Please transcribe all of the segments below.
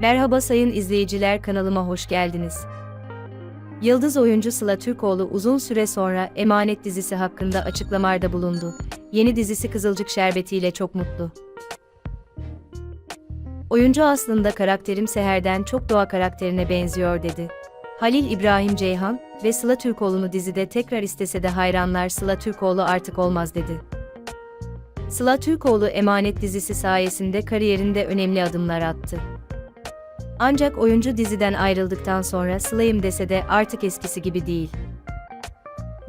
Merhaba sayın izleyiciler kanalıma hoş geldiniz. Yıldız oyuncu Sıla Türkoğlu uzun süre sonra Emanet dizisi hakkında açıklamalarda bulundu. Yeni dizisi Kızılcık Şerbeti ile çok mutlu. Oyuncu aslında karakterim Seher'den çok doğa karakterine benziyor dedi. Halil İbrahim Ceyhan ve Sıla Türkoğlu'nu dizide tekrar istese de hayranlar Sıla Türkoğlu artık olmaz dedi. Sıla Türkoğlu Emanet dizisi sayesinde kariyerinde önemli adımlar attı. Ancak oyuncu diziden ayrıldıktan sonra Sıla'yım dese de artık eskisi gibi değil.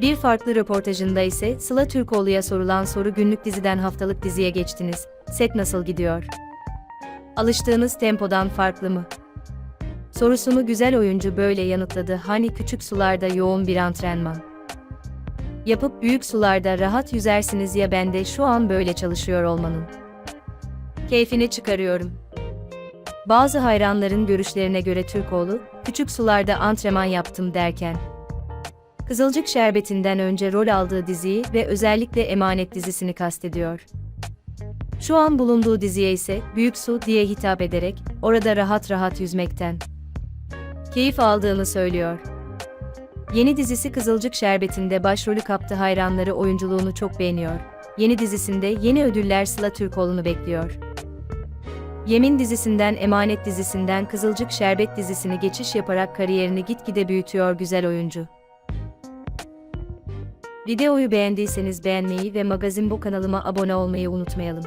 Bir farklı röportajında ise Sıla Türkoğlu'ya sorulan soru günlük diziden haftalık diziye geçtiniz. Set nasıl gidiyor? Alıştığınız tempodan farklı mı? Sorusunu güzel oyuncu böyle yanıtladı. Hani küçük sularda yoğun bir antrenman. Yapıp büyük sularda rahat yüzersiniz ya ben de şu an böyle çalışıyor olmanın. Keyfini çıkarıyorum. Bazı hayranların görüşlerine göre Türkoğlu, küçük sularda antrenman yaptım derken, Kızılcık Şerbeti'nden önce rol aldığı diziyi ve özellikle Emanet dizisini kastediyor. Şu an bulunduğu diziye ise Büyük Su diye hitap ederek orada rahat rahat yüzmekten keyif aldığını söylüyor. Yeni dizisi Kızılcık Şerbeti'nde başrolü kaptı hayranları oyunculuğunu çok beğeniyor. Yeni dizisinde yeni ödüller Sıla Türkoğlu'nu bekliyor. Yemin dizisinden Emanet dizisinden Kızılcık Şerbet dizisini geçiş yaparak kariyerini gitgide büyütüyor güzel oyuncu. Videoyu beğendiyseniz beğenmeyi ve Magazin Bu kanalıma abone olmayı unutmayalım.